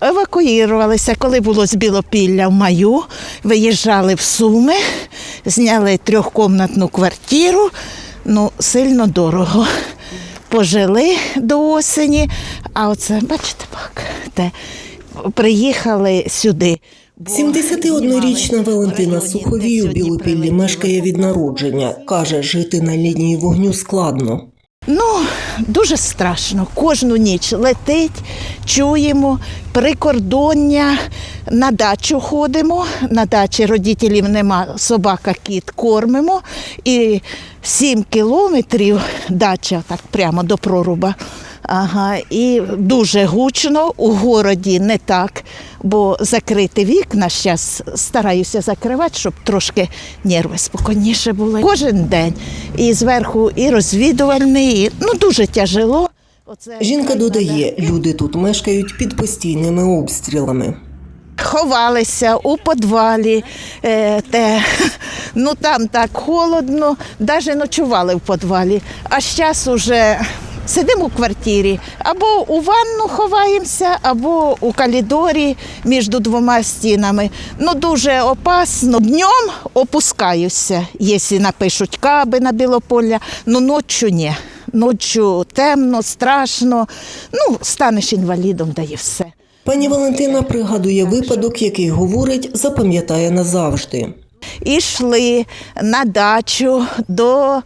Евакуювалися, коли було з Білопілля в маю, виїжджали в Суми, зняли трьохкомнатну квартиру, ну, сильно дорого. Пожили до осені, а оце, бачите, так, те, приїхали сюди. бо 71-річна Валентина Суховій у Білопіллі мешкає від народження. Каже, жити на лінії вогню складно. Ну, дуже страшно. Кожну ніч летить, чуємо, прикордоння, на дачу ходимо. На дачі родителів нема, собака, кіт кормимо. І 7 кілометрів дача так прямо до проруба. Ага, і дуже гучно, у городі не так, бо закрити вікна зараз стараюся закривати, щоб трошки нерви спокійніше були. Кожен день. І зверху і розвідувальний, і, ну дуже тяжело. Оце Жінка додає, люди тут мешкають під постійними обстрілами. ховалися у підвалі, е, те, ну там так холодно, навіть ночували в підвалі. А зараз уже сидимо у квартирі, або у ванну ховаємося, або у коридорі між двома стінами. Ну дуже опасно. Днем опускаюся, якщо напишуть каби на Білополя, ну ночі ні. Ночі темно, страшно. Ну, станеш інвалідом, да і все. Пані Валентина пригадує випадок, який говорить, запам'ятає назавжди. і йшли на дачу до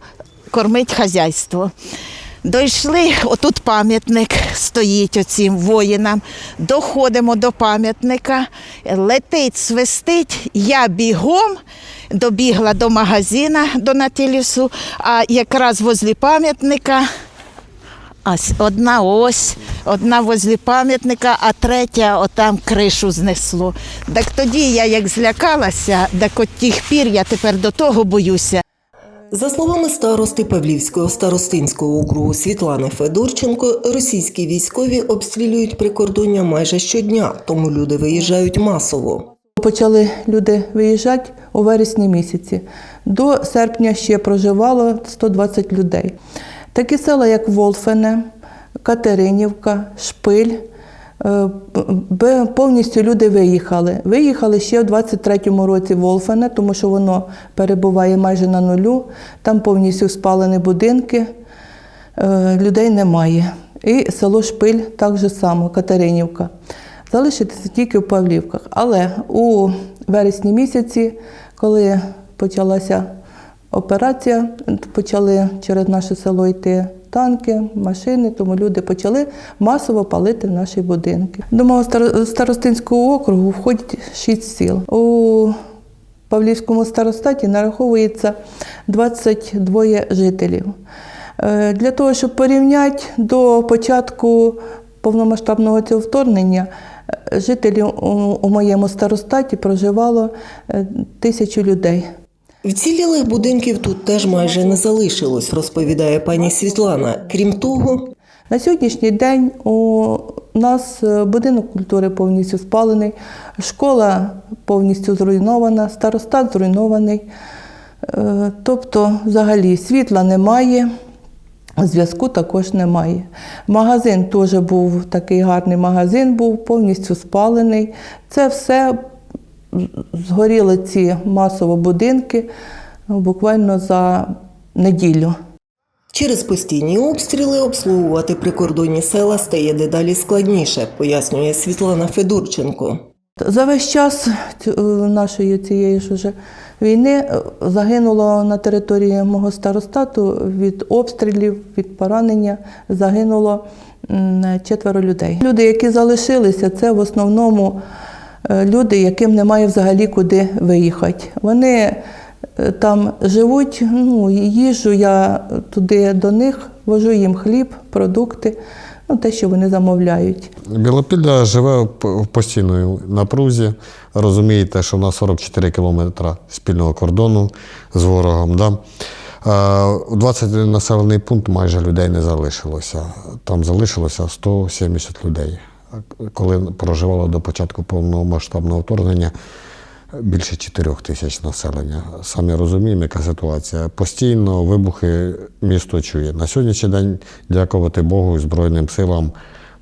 кормить хазяйство. Дійшли, отут пам'ятник стоїть оцим воїнам. Доходимо до пам'ятника, летить, свистить, я бігом добігла до магазина до Натілісу, а якраз возле пам'ятника одна ось, одна возле пам'ятника, а третя отам кришу знесло. Так тоді я як злякалася, так от тих пір я тепер до того боюся. За словами старости Павлівського старостинського округу Світлани Федорченко, російські військові обстрілюють прикордоння майже щодня, тому люди виїжджають масово. Почали люди виїжджати у вересні місяці. До серпня ще проживало 120 людей. Такі села, як Волфене, Катеринівка, Шпиль. Е, Повністю люди виїхали. Виїхали ще в 23-му році Волфене, тому що воно перебуває майже на нулю. Там повністю спалені будинки, е, людей немає. І село Шпиль так же само, Катеринівка. Залишитися тільки в Павлівках. Але у вересні місяці, коли почалася операція, почали через наше село йти танки, машини, тому люди почали масово палити наші будинки. До мого старо- старостинського округу входять шість сіл. У Павлівському старостаті нараховується 22 жителів. Е, Для того, щоб порівняти до початку повномасштабного цього вторгнення, е, жителів у- у моєму старостаті проживало е, тисячу людей. Вцілілих будинків тут теж майже не залишилось, розповідає пані Світлана. Крім того, На сьогоднішній день у нас е, будинок культури повністю спалений, школа повністю зруйнована, старостат зруйнований. Е, Тобто, взагалі, світла немає, зв'язку також немає. Магазин теж був такий гарний магазин, був повністю спалений. Це все згоріли ці масово будинки ну, буквально за неділю. через постійні обстріли обслуговувати прикордонні села стає дедалі складніше, пояснює Світлана Федорченко. За весь час е, нашої цієї ж уже війни е, загинуло на території мого старостату від обстрілів, від поранення загинуло четверо людей. Люди, які залишилися, це в основному люди, яким немає взагалі куди виїхати. Вони е, там живуть, ну, їжу я туди до них, вожу їм хліб, продукти, ну, те, що вони замовляють. Білопілля живе в постійній напрузі. Розумієте, що в нас 44 кілометри спільного кордону з ворогом. Да? Е, 21 населений пункт майже людей не залишилося. Там залишилося 170 людей. Коли проживало до початку повномасштабного вторгнення більше 4 тисяч населення. Самі розуміємо, яка ситуація. Постійно вибухи місто чує. На сьогоднішній день, дякувати Богу, і Збройним силам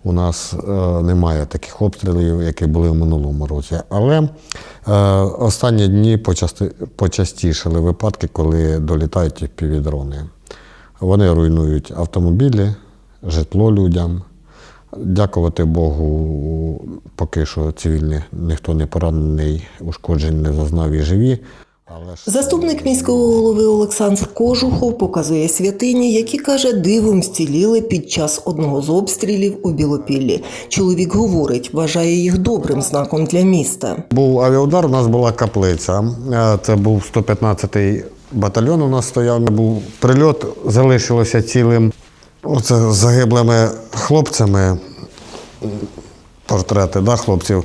у нас е, немає таких обстрілів, які були в минулому році. Але е, останні дні почасти, почастішали випадки, коли долітають півдрони. Вони руйнують автомобілі, житло людям. Дякувати Богу, поки що цивільні ніхто не поранений, ушкоджень не зазнав і живі. Але ж Заступник міського голови Олександр Кожухов показує святині, які каже, дивом зціліли під час одного з обстрілів у Білопіллі. Чоловік говорить, вважає їх добрим знаком для міста. був авіаудар, у нас була каплиця. Е, Це був 115-й батальйон. У нас стояв. Був прильот, залишилося цілим. Оце з загиблими хлопцями, портрети да, хлопців.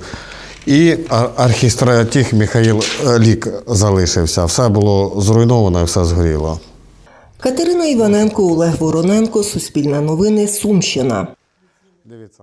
І ар- архістратіг Михаїл е, Лік залишився. Все було зруйновано, все згоріло. Катерина Іваненко, Олег Вороненко, Суспільне новини, Сумщина. Дивіться.